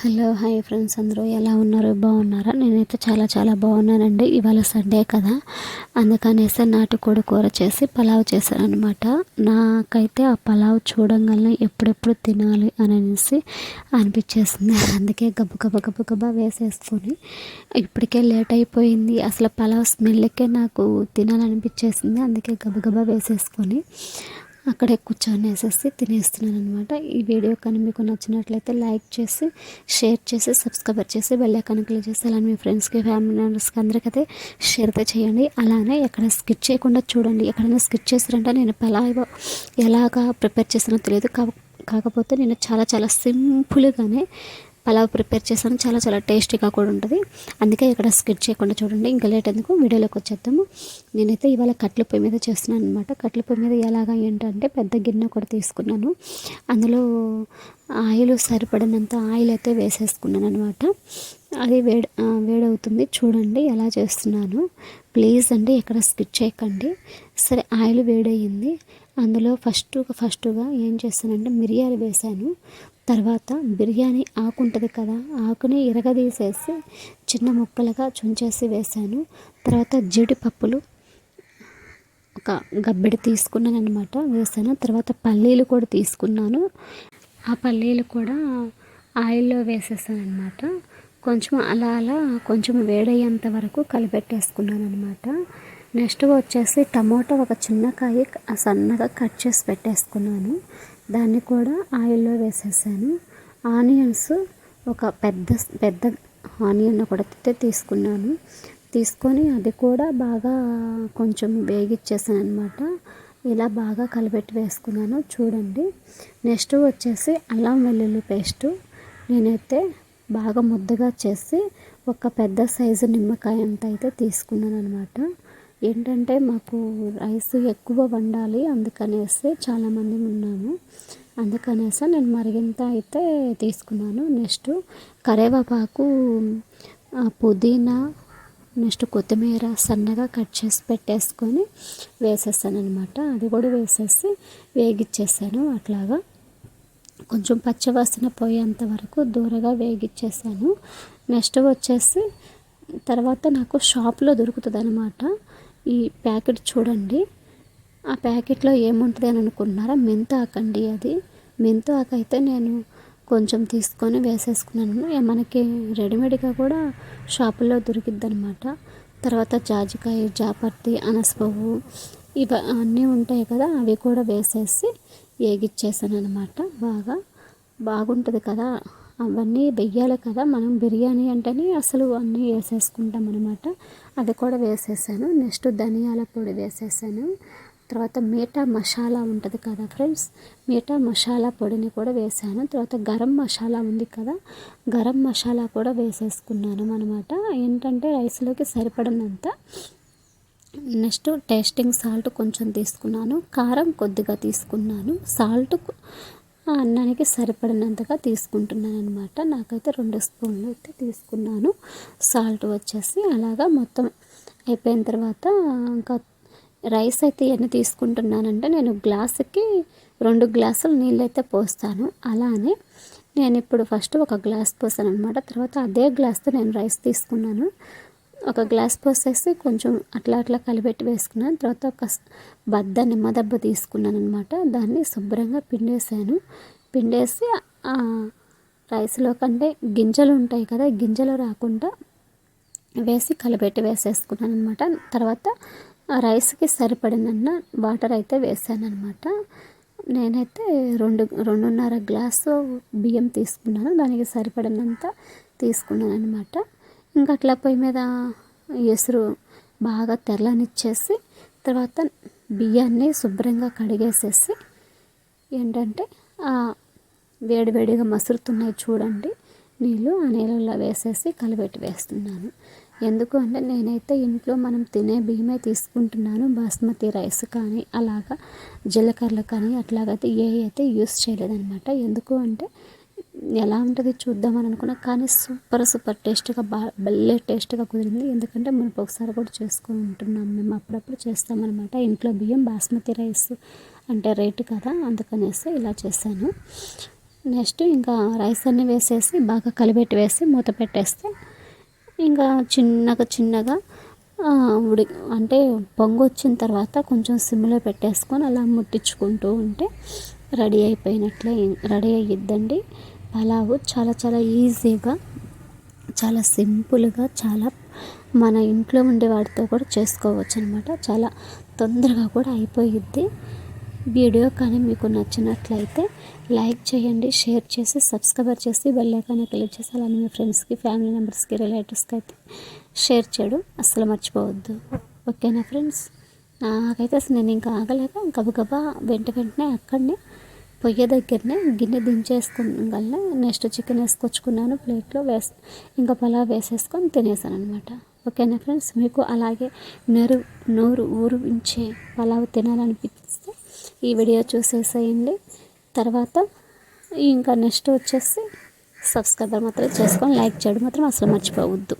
Hello hi friends అందరూ. ఎలా ఉన్నారు? బాగున్నారా? నేనైతే చాలా చాలా బాగున్నానండి. ఇవాళ సండే కదా. అందుకనేసి నాటుకోడి కూర చేసి పలావ్ చేశాను అనమాట నాకైతే ఆ పలావ్ చూడంగానే ఎప్పుడెప్పుడు తినాలి అని అనేసి అనిపించేసింది. అందుకే గబ్బు గబ్బ గబ్బు గబ్బ వేసేసుకొని ఇప్పటికే లేట్ అయిపోయింది. అసలు పలావ్ స్మెల్కే నాకు తినాలనిపించేసింది. అందుకే గబగబా వేసేసుకొని అక్కడే కూర్చొని వేసేసి తినేస్తున్నాను అనమాట ఈ వీడియో కానీ మీకు నచ్చినట్లయితే లైక్ చేసి షేర్ చేసి సబ్స్క్రైబ్ చేసి బెల్ ఐకాన్ క్లిక్ చేసి అలానే మీ ఫ్రెండ్స్కి ఫ్యామిలీ మెంబర్స్కి అందరికైతే షేర్ అయితే చేయండి. అలానే ఎక్కడ స్కిచ్ చేయకుండా చూడండి. ఎక్కడైనా స్కిప్ చేశారంటే నేను పలావ్ ఎలాగా ప్రిపేర్ చేసానో తెలియదు. కాకపోతే నేను చాలా చాలా సింపుల్గానే పలావ్ ప్రిపేర్ చేశాను. చాలా చాలా టేస్టీగా కూడా ఉంటుంది. అందుకే ఇక్కడ స్కిట్ చేయకుండా చూడండి. ఇంకా లేట్ ఎందుకు? వీడియోలోకి వచ్చేద్దాము. నేనైతే ఇవాళ కట్ల పొయ్యి మీద చేస్తున్నాను అనమాట కట్ల పొయ్యి మీద ఎలాగా ఏంటంటే పెద్ద గిన్నె కూడా తీసుకున్నాను. అందులో ఆయిల్ సరిపడినంత ఆయిల్ అయితే వేసేసుకున్నాను అనమాట అది వేడి వేడవుతుంది. చూడండి ఎలా చేస్తున్నాను. ప్లీజ్ అండి ఎక్కడ స్కిట్ చేయకండి. సరే ఆయిల్ వేడయ్యింది అందులో ఫస్ట్ ఫస్ట్గా ఏం చేస్తానంటే మిరియాలు వేసాను తర్వాత బిర్యానీ ఆకు ఉంటుంది కదా ఆకుని ఇరగదీసేసి చిన్న ముక్కలుగా చుంచేసి వేసాను తర్వాత జీడిపప్పులు ఒక గబ్బెడి తీసుకున్నాను అనమాట వేసాను తర్వాత పల్లీలు కూడా తీసుకున్నాను. ఆ పల్లీలు కూడా ఆయిల్లో వేసేసాను అనమాట కొంచెం అలా అలా కొంచెం వేడయ్యేంత వరకు కలిపెట్టేసుకున్నాను అనమాట నెక్స్ట్ వచ్చేసి టమోటా ఒక చిన్న కాయ సన్నగా కట్ చేసి పెట్టేసుకున్నాను. దాన్ని కూడా ఆయిల్లో వేసేసాను. ఆనియన్స్ ఒక పెద్ద పెద్ద ఆనియన్ కూడా తీసుకున్నాను. తీసుకొని అది కూడా బాగా కొంచెం వేగిచ్చేసాను అనమాట ఇలా బాగా కలిపెట్టి వేసుకున్నాను. చూడండి. నెక్స్ట్ వచ్చేసి అల్లం వెల్లుల్లి పేస్టు. నేనైతే బాగా ముద్దగా చేసి ఒక పెద్ద సైజు నిమ్మకాయ అంత అయితే తీసుకున్నాను అనమాట ఏంటంటే మాకు రైస్ ఎక్కువ వండాలి అందుకనేసి చాలామంది ఉన్నాము. అందుకనేసి నేను మరిగింత అయితే తీసుకున్నాను. నెక్స్ట్ కరివేపాకు పుదీనా నెక్స్ట్ కొత్తిమీర సన్నగా కట్ చేసి పెట్టేసుకొని వేసేసాను అనమాట అది కూడా వేసేసి వేగిచ్చేసాను అట్లాగా. కొంచెం పచ్చవాసన పోయేంత వరకు దూరగా వేగిచ్చేసాను. నెక్స్ట్ వచ్చేసి తర్వాత నాకు షాప్లో దొరుకుతుంది అనమాట ఈ ప్యాకెట్ చూడండి. ఆ ప్యాకెట్లో ఏముంటుంది అని అనుకుంటున్నారా? మెంతాకండి అది. మెంతాకు అయితే నేను కొంచెం తీసుకొని వేసేసుకున్నాను. మనకి రెడీమేడ్గా కూడా షాపుల్లో దొరికిద్ది అనమాట తర్వాత జాజికాయ జాపత్రి అనసపువ్వు ఇవ అన్నీ ఉంటాయి కదా అవి కూడా వేసేసి ఏగిచ్చేసాను అనమాట బాగా. బాగుంటుంది కదా. అవన్నీ వెయ్యాలి కదా. మనం బిర్యానీ అంటేనే అసలు అన్నీ వేసేసుకుంటాం అనమాట అది కూడా వేసేసాను. నెక్స్ట్ ధనియాల పొడి వేసేసాను. తర్వాత మీఠా మసాలా ఉంటుంది కదా ఫ్రెండ్స్. మీఠా మసాలా పొడిని కూడా వేసాను. తర్వాత గరం మసాలా ఉంది కదా. గరం మసాలా కూడా వేసేసుకున్నాను అనమాట ఏంటంటే రైస్లోకి సరిపడినంత. నెక్స్ట్ టేస్టింగ్ సాల్ట్ కొంచెం తీసుకున్నాను. కారం కొద్దిగా తీసుకున్నాను. సాల్ట్ అన్నానికి సరిపడినంతగా తీసుకుంటున్నాను అనమాట నాకైతే రెండు స్పూన్లు అయితే తీసుకున్నాను. సాల్ట్ వచ్చేసి అలాగా మొత్తం అయిపోయిన తర్వాత ఇంకా రైస్ అయితే ఎన్ని తీసుకుంటున్నానంటే నేను గ్లాసుకి రెండు గ్లాసులు నీళ్ళు అయితే పోస్తాను. అలానే నేను ఇప్పుడు ఫస్ట్ ఒక గ్లాస్ పోసాను అనమాట తర్వాత అదే గ్లాస్తో నేను రైస్ తీసుకున్నాను. ఒక గ్లాస్ పోసేసి కొంచెం అట్లా అట్లా కలిపెట్టి వేసుకున్నాను తర్వాత ఒక బద్ద నిమ్మదబ్బ తీసుకున్నాను అనమాట దాన్ని శుభ్రంగా పిండేసాను. పిండేసి రైస్లో కంటే గింజలు ఉంటాయి కదా గింజలు రాకుండా వేసి కలిపెట్టి వేసేసుకున్నాను అనమాట తర్వాత రైస్కి సరిపడినన్న వాటర్ అయితే వేసాను అనమాట నేనైతే రెండు రెండున్నర గ్లాసు బియ్యం తీసుకున్నాను. దానికి సరిపడినంత తీసుకున్నాను అనమాట ఇంకా అట్లా పొయ్యి మీద ఎసురు బాగా తెల్లనిచ్చేసి తర్వాత బియ్యాన్ని శుభ్రంగా కడిగేసేసి ఏంటంటే వేడివేడిగా మసురుతున్నాయి చూడండి నీళ్ళు ఆ నీళ్ళల్లో వేసేసి కలిపెట్టి వేస్తున్నాను. ఎందుకు అంటే నేనైతే ఇంట్లో మనం తినే బియ్యమే తీసుకుంటున్నాను బాస్మతి రైస్ కానీ అలాగా జీలకర్రలు కానీ అట్లాగైతే ఏ అయితే యూస్ చేయలేదన్నమాట. ఎందుకు అంటే ఎలా ఉంటుంది చూద్దామని అనుకున్నా కానీ సూపర్ సూపర్ టేస్ట్గా బా భలే టేస్ట్గా కుదిరింది. ఎందుకంటే మనం ఒకసారి కూడా చేసుకుని ఉంటున్నాం మేము అప్పుడప్పుడు చేస్తామన్నమాట ఇంట్లో బియ్యం బాస్మతి రైస్ అంటే రేటు కదా అందుకనేసి ఇలా చేశాను. నెక్స్ట్ ఇంకా రైస్ అన్ని వేసేసి బాగా కలిపెట్టి వేసి మూత పెట్టేస్తే ఇంకా చిన్నగా చిన్నగా ఉడి అంటే పొంగు వచ్చిన తర్వాత కొంచెం సిమ్లో పెట్టేసుకొని అలా ముట్టించుకుంటూ ఉంటే రెడీ అయిపోయినట్లే రెడీ అయ్యిద్దండి. పలావు చాలా చాలా ఈజీగా చాలా సింపుల్గా చాలా మన ఇంట్లో ఉండే వాటితో కూడా చేసుకోవచ్చు అనమాట చాలా తొందరగా కూడా అయిపోయిద్ది. వీడియో కానీ మీకు నచ్చినట్లయితే లైక్ చేయండి షేర్ చేసి సబ్స్క్రైబర్ చేసి బెల్ క్లిక్ చేసి అలానే మీ ఫ్రెండ్స్కి ఫ్యామిలీ మెంబర్స్కి రిలేటివ్స్కి అయితే షేర్ చేయడం అస్సలు మర్చిపోవద్దు. ఓకేనా ఫ్రెండ్స్? నాకైతే అసలు నేను ఇంకా ఆగలేక గబగబా వెంట వెంటనే అక్కడనే పొయ్యి దగ్గరనే గిన్నె దించేసుకున్న నెక్స్ట్ చికెన్ వేసుకొచ్చుకున్నాను ప్లేట్లో వేస్ ఇంకా పలావ్ వేసేసుకొని తినేసాను అనమాట ఓకేనా ఫ్రెండ్స్? మీకు అలాగే నోరు నోరు ఊరించే పలావ్ తినాలనిపిస్తే ఈ వీడియో చూసేసేయండి. తర్వాత ఇంకా నెక్స్ట్ వచ్చేసి సబ్స్క్రైబర్ మాత్రం చేసుకొని లైక్ చేయడం మాత్రం అసలు మర్చిపోవద్దు.